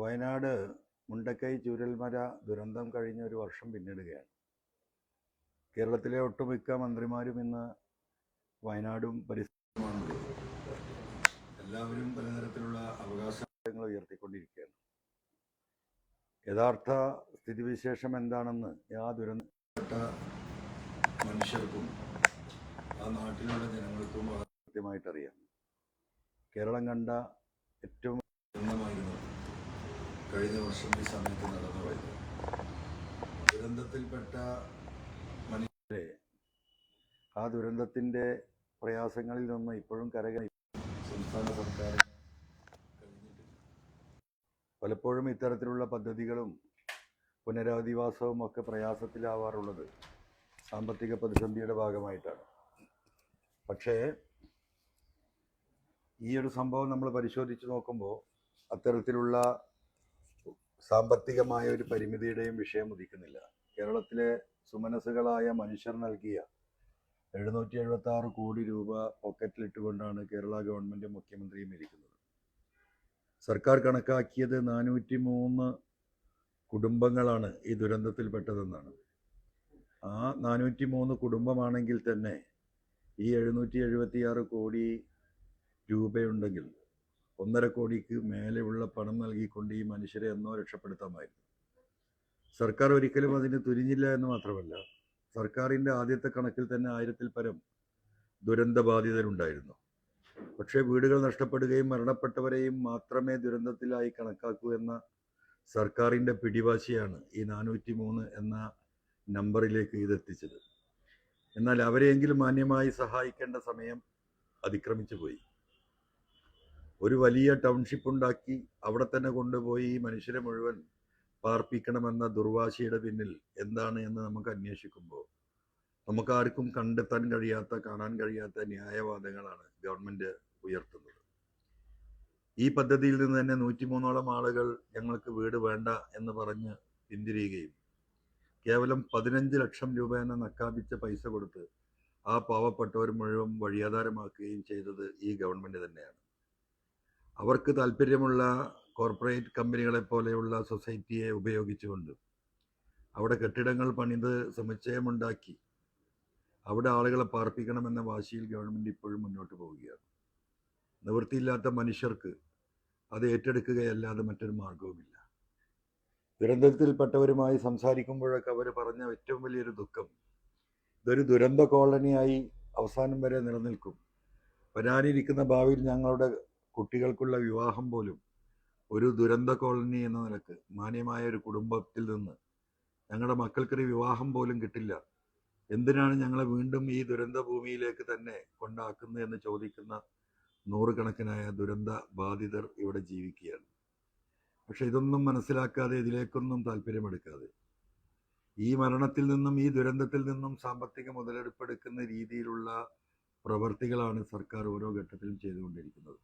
വയനാട് മുണ്ടക്കൈ ചൂരൽമല ദുരന്തം കഴിഞ്ഞ ഒരു വർഷം പിന്നിടുകയാണ്. കേരളത്തിലെ ഒട്ടുമിക്ക മന്ത്രിമാരും ഇന്ന് വയനാടും പരിസരമാണ് എല്ലാവരും പലതരത്തിലുള്ള അവകാശങ്ങൾ ഉയർത്തിക്കൊണ്ടിരിക്കുകയാണ്. യഥാർത്ഥ സ്ഥിതിവിശേഷം എന്താണെന്ന് ആ ദുരന്തപ്പെട്ട മനുഷ്യർക്കും ആ നാട്ടിലുള്ള ജനങ്ങൾക്കും കൃത്യമായിട്ടറിയാം. കേരളം കണ്ട ഏറ്റവും ദുരന്തമായിരുന്നു കഴിഞ്ഞ വർഷം ഈ സമയത്ത് നടന്നു വരുന്നത് ദുരന്തത്തിൽപ്പെട്ട മനുഷ്യരെ ആ ദുരന്തത്തിന്റെ പ്രയാസങ്ങളിൽ നിന്ന് ഇപ്പോഴും കരകണി സംസ്ഥാന സർക്കാർ പലപ്പോഴും ഇത്തരത്തിലുള്ള പദ്ധതികളും പുനരധിവാസവും ഒക്കെ പ്രയാസത്തിലാവാറുള്ളത് സാമ്പത്തിക പ്രതിസന്ധിയുടെ ഭാഗമായിട്ടാണ്. പക്ഷേ ഈ ഒരു സംഭവം നമ്മൾ പരിശോധിച്ച് നോക്കുമ്പോൾ അത്തരത്തിലുള്ള സാമ്പത്തികമായ ഒരു പരിമിതിയുടെയും വിഷയം ഉദിക്കുന്നില്ല. കേരളത്തിലെ സുമനസുകളായ മനുഷ്യർ നൽകിയ എഴുന്നൂറ്റി എഴുപത്തി ആറ് കോടി രൂപ പോക്കറ്റിലിട്ടുകൊണ്ടാണ് കേരള ഗവൺമെന്റ് മുഖ്യമന്ത്രിയും ഇരിക്കുന്നത്. സർക്കാർ കണക്കാക്കിയത് നാനൂറ്റി മൂന്ന് കുടുംബങ്ങളാണ് ഈ ദുരന്തത്തിൽ പെട്ടതെന്നാണ് ആ നാനൂറ്റി മൂന്ന് കുടുംബമാണെങ്കിൽ തന്നെ ഈ എഴുന്നൂറ്റി എഴുപത്തിയാറ് കോടി രൂപയുണ്ടെങ്കിൽ ഒന്നര കോടിക്ക് മേലെയുള്ള പണം നൽകിക്കൊണ്ട് ഈ മനുഷ്യരെ എന്നോ രക്ഷപ്പെടുത്താമായിരുന്നു. സർക്കാർ ഒരിക്കലും അതിന് തുനിഞ്ഞില്ല എന്ന് മാത്രമല്ല സർക്കാരിന്റെ ആദ്യത്തെ കണക്കിൽ തന്നെ ആയിരത്തിൽ പരം ദുരന്തബാധിതരുണ്ടായിരുന്നു. പക്ഷേ വീടുകൾ നഷ്ടപ്പെടുകയും മരണപ്പെട്ടവരെയും മാത്രമേ ദുരന്തത്തിലായി കണക്കാക്കൂ എന്ന സർക്കാരിന്റെ പിടിവാശിയാണ് ഈ നാനൂറ്റി മൂന്ന് എന്ന നമ്പറിലേക്ക് ഇതെത്തിച്ചത്. എന്നാൽ അവരെയെങ്കിലും മാന്യമായി സഹായിക്കേണ്ട സമയം അതിക്രമിച്ചു പോയി ഒരു വലിയ ടൗൺഷിപ്പ് ഉണ്ടാക്കി അവിടെ തന്നെ കൊണ്ടുപോയി മനുഷ്യരെ മുഴുവൻ പാർപ്പിക്കണമെന്ന ദുർവാശിയുടെ പിന്നിൽ എന്താണ് എന്ന് നമുക്ക് അന്വേഷിക്കുമ്പോൾ നമുക്കാർക്കും കണ്ടെത്താൻ കഴിയാത്ത കാണാൻ കഴിയാത്ത ന്യായവാദങ്ങളാണ് ഗവൺമെന്റ് ഉയർത്തുന്നത്. ഈ പദ്ധതിയിൽ നിന്ന് തന്നെ നൂറ്റിമൂന്നോളം ആളുകൾ ഞങ്ങൾക്ക് വീട് വേണ്ട എന്ന് പറഞ്ഞ് പിന്തിരിയുകയും കേവലം പതിനഞ്ച് ലക്ഷം രൂപ എന്ന നക്കാപിച്ച പൈസ കൊടുത്ത് ആ പാവപ്പെട്ടവർ മുഴുവൻ വഴിയാധാരമാക്കുകയും ചെയ്തത് ഈ ഗവൺമെന്റ് തന്നെയാണ്. അവർക്ക് താല്പര്യമുള്ള കോർപ്പറേറ്റ് കമ്പനികളെ പോലെയുള്ള സൊസൈറ്റിയെ ഉപയോഗിച്ചുകൊണ്ട് അവിടെ കെട്ടിടങ്ങൾ പണിത് സമുച്ചയമുണ്ടാക്കി അവിടെ ആളുകളെ പാർപ്പിക്കണമെന്ന വാശിയിൽ ഗവൺമെന്റ് ഇപ്പോഴും മുന്നോട്ട് പോവുകയാണ്. നിവൃത്തിയില്ലാത്ത മനുഷ്യർക്ക് അത് ഏറ്റെടുക്കുകയല്ലാതെ മറ്റൊരു മാർഗവുമില്ല ദുരന്തത്തിൽപ്പെട്ടവരുമായി സംസാരിക്കുമ്പോഴൊക്കെ അവർ പറഞ്ഞ ഏറ്റവും വലിയൊരു ദുഃഖം ഇതൊരു ദുരന്ത കോളനിയായി അവസാനം വരെ നിലനിൽക്കും. വരാനിരിക്കുന്ന ഭാവിയിൽ ഞങ്ങളുടെ കുട്ടികൾക്കുള്ള വിവാഹം പോലും ഒരു ദുരന്ത കോളനി എന്ന നിലയ്ക്ക് മാന്യമായ ഒരു കുടുംബത്തിൽ നിന്ന് ഞങ്ങളുടെ മക്കൾക്കൊരു വിവാഹം പോലും കിട്ടില്ല. എന്തിനാണ് ഞങ്ങളെ വീണ്ടും ഈ ദുരന്ത ഭൂമിയിലേക്ക് തന്നെ കൊണ്ടാക്കുന്നത് എന്ന് ചോദിക്കുന്ന നൂറുകണക്കിനായ ദുരന്ത ബാധിതർ ഇവിടെ ജീവിക്കുകയാണ്. പക്ഷെ ഇതൊന്നും മനസ്സിലാക്കാതെ ഇതിലേക്കൊന്നും താല്പര്യമെടുക്കാതെ ഈ മരണത്തിൽ നിന്നും ഈ ദുരന്തത്തിൽ നിന്നും സാമ്പത്തിക മുതലെടുപ്പെടുക്കുന്ന രീതിയിലുള്ള പ്രവർത്തികളാണ് സർക്കാർ ഓരോ ഘട്ടത്തിലും ചെയ്തുകൊണ്ടിരിക്കുന്നത്.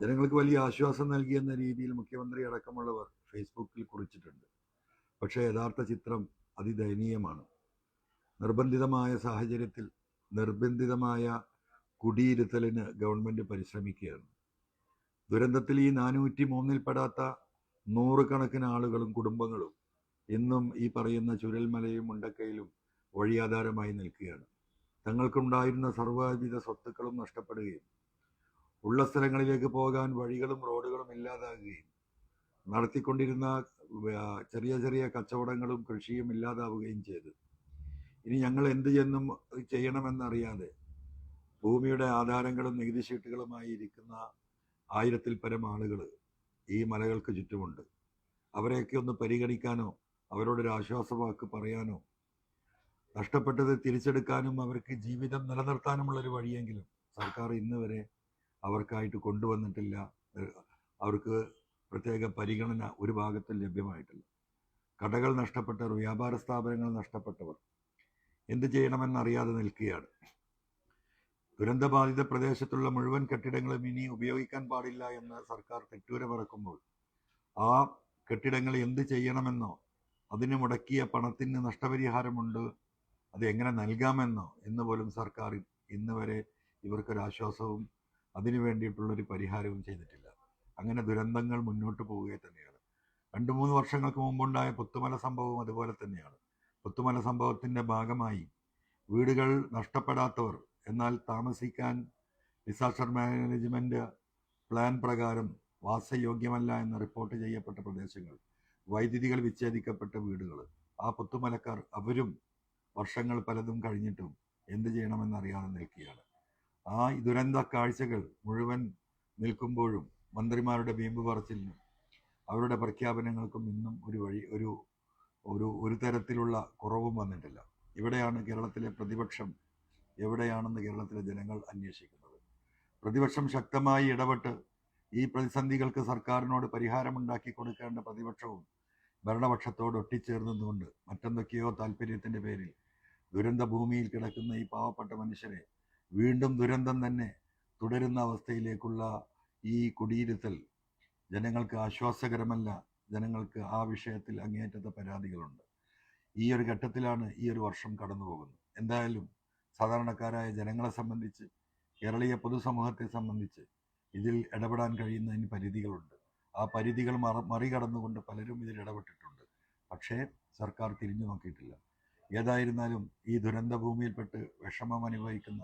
ജനങ്ങൾക്ക് വലിയ ആശ്വാസം നൽകിയെന്ന രീതിയിൽ മുഖ്യമന്ത്രി അടക്കമുള്ളവർ ഫേസ്ബുക്കിൽ കുറിച്ചിട്ടുണ്ട്. പക്ഷേ യഥാർത്ഥ ചിത്രം അതിദയനീയമാണ്. നിർബന്ധിതമായ സാഹചര്യത്തിൽ നിർബന്ധിതമായ കുടിയിരുത്തലിന് ഗവൺമെന്റ് പരിശ്രമിക്കുകയാണ്. ദുരന്തത്തിൽ ഈ നാനൂറ്റി മൂന്നിൽപ്പെടാത്ത നൂറുകണക്കിന് ആളുകളും കുടുംബങ്ങളും ഇന്നും ഈ പറയുന്ന ചുരൽമലയും മുണ്ടക്കയിലും വഴിയാധാരമായി നിൽക്കുകയാണ്. തങ്ങൾക്കുണ്ടായിരുന്ന സർവവിധ സ്വത്തുക്കളും നഷ്ടപ്പെടുകയും ഉള്ള സ്ഥലങ്ങളിലേക്ക് പോകാൻ വഴികളും റോഡുകളും ഇല്ലാതാകുകയും നടത്തിക്കൊണ്ടിരുന്ന ചെറിയ ചെറിയ കച്ചവടങ്ങളും കൃഷിയും ഇല്ലാതാവുകയും ചെയ്തു. ഇനി ഞങ്ങൾ എന്ത് ചെന്നും ചെയ്യണമെന്നറിയാതെ ഭൂമിയുടെ ആധാരങ്ങളും നികുതി ഷീട്ടുകളുമായി ഇരിക്കുന്ന ആയിരത്തിൽ പരം ആളുകൾ ഈ മലകൾക്ക് ചുറ്റുമുണ്ട്. അവരെയൊക്കെ ഒന്ന് പരിഗണിക്കാനോ അവരോടൊരു ആശ്വാസവാക്ക് പറയാനോ നഷ്ടപ്പെട്ടത് തിരിച്ചെടുക്കാനും അവർക്ക് ജീവിതം നിലനിർത്താനുമുള്ളൊരു വഴിയെങ്കിലും സർക്കാർ ഇന്ന് വരെ അവർക്കായിട്ട് കൊണ്ടുവന്നിട്ടില്ല. അവർക്ക് പ്രത്യേക പരിഗണന ഒരു ഭാഗത്തും ലഭ്യമായിട്ടില്ല. കടകൾ നഷ്ടപ്പെട്ടവർ വ്യാപാര സ്ഥാപനങ്ങൾ നഷ്ടപ്പെട്ടവർ എന്ത് ചെയ്യണമെന്നറിയാതെ നിൽക്കുകയാണ്. ദുരന്തബാധിത പ്രദേശത്തുള്ള മുഴുവൻ കെട്ടിടങ്ങളും ഇനി ഉപയോഗിക്കാൻ പാടില്ല എന്ന് സർക്കാർ തെറ്റൂര പറക്കുമ്പോൾ ആ കെട്ടിടങ്ങൾ എന്ത് ചെയ്യണമെന്നോ അതിന് മുടക്കിയ പണത്തിന് നഷ്ടപരിഹാരമുണ്ട് അത് എങ്ങനെ നൽകാമെന്നോ എന്ന് പോലും സർക്കാർ ഇന്ന് വരെ ഇവർക്കൊരാശ്വാസവും അതിനു വേണ്ടിയിട്ടുള്ളൊരു പരിഹാരവും ചെയ്തിട്ടില്ല. അങ്ങനെ ദുരന്തങ്ങൾ മുന്നോട്ട് പോവുക തന്നെയാണ്. രണ്ട് മൂന്ന് വർഷങ്ങൾക്ക് മുമ്പുണ്ടായ പുത്തുമല സംഭവം അതുപോലെ തന്നെയാണ്. പുത്തുമല സംഭവത്തിന്റെ ഭാഗമായി വീടുകൾ നഷ്ടപ്പെടാത്തവർ എന്നാൽ താമസിക്കാൻ ഡിസാസ്റ്റർ മാനേജ്മെന്റ് പ്ലാൻ പ്രകാരം വാസയോഗ്യമല്ല എന്ന് റിപ്പോർട്ട് ചെയ്യപ്പെട്ട പ്രദേശങ്ങൾ വൈദ്യുതികൾ വിച്ഛേദിക്കപ്പെട്ട വീടുകൾ ആ പുത്തുമലക്കാർ അവരും വർഷങ്ങൾ പലതും കഴിഞ്ഞിട്ടും എന്ത് ചെയ്യണമെന്നറിയാതെ നിൽക്കുകയാണ്. ആ ദുരന്ത കാഴ്ചകൾ മുഴുവൻ നിൽക്കുമ്പോഴും മന്ത്രിമാരുടെ വീമ്പ് പറച്ചിലിനും അവരുടെ പ്രഖ്യാപനങ്ങൾക്കും ഇന്നും ഒരു വഴി ഒരു ഒരു ഒരു തരത്തിലുള്ള കുറവും വന്നിട്ടില്ല. ഇവിടെയാണ് കേരളത്തിലെ പ്രതിപക്ഷം എവിടെയാണെന്ന് കേരളത്തിലെ ജനങ്ങൾ അന്വേഷിക്കുന്നത്. പ്രതിപക്ഷം ശക്തമായി ഇടപെട്ട് ഈ പ്രതിസന്ധികൾക്ക് സർക്കാരിനോട് പരിഹാരമുണ്ടാക്കി കൊടുക്കേണ്ട പ്രതിപക്ഷവും ഭരണപക്ഷത്തോട് ഒട്ടിച്ചേർന്നതുകൊണ്ട് മറ്റെന്തൊക്കെയോ താല്പര്യത്തിന്റെ പേരിൽ ദുരന്ത ഭൂമിയിൽ കിടക്കുന്ന ഈ പാവപ്പെട്ട മനുഷ്യരെ വീണ്ടും ദുരന്തം തന്നെ തുടരുന്ന അവസ്ഥയിലേക്കുള്ള ഈ കുടിയിരുത്തൽ ജനങ്ങൾക്ക് ആശ്വാസകരമല്ല. ജനങ്ങൾക്ക് ആ വിഷയത്തിൽ അങ്ങേയറ്റത്തെ പരാതികളുണ്ട്. ഈ ഒരു ഘട്ടത്തിലാണ് ഈ ഒരു വർഷം കടന്നു പോകുന്നത് എന്തായാലും സാധാരണക്കാരായ ജനങ്ങളെ സംബന്ധിച്ച് കേരളീയ പൊതുസമൂഹത്തെ സംബന്ധിച്ച് ഇതിൽ ഇടപെടാൻ കഴിയുന്നതിന് പരിധികളുണ്ട്. ആ പരിധികൾ മറ മറികടന്നുകൊണ്ട് പലരും ഇതിൽ ഇടപെട്ടിട്ടുണ്ട്. പക്ഷേ സർക്കാർ തിരിഞ്ഞു നോക്കിയിട്ടില്ല. ഏതായിരുന്നാലും ഈ ദുരന്ത ഭൂമിയിൽപ്പെട്ട് വിഷമം അനുഭവിക്കുന്ന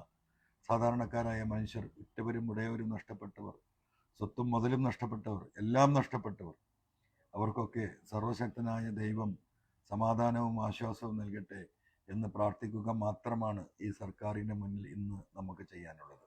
സാധാരണക്കാരായ മനുഷ്യർ ഉറ്റവരും ഉടയവരും നഷ്ടപ്പെട്ടവർ സ്വത്തും മുതലും നഷ്ടപ്പെട്ടവർ എല്ലാം നഷ്ടപ്പെട്ടവർ. അവർക്കൊക്കെ സർവശക്തനായ ദൈവം സമാധാനവും ആശ്വാസവും നൽകട്ടെ എന്ന് പ്രാർത്ഥിക്കുക മാത്രമാണ് ഈ സർക്കാരിന്റെ മുന്നിൽ ഇന്ന് നമുക്ക് ചെയ്യാനുള്ളത്.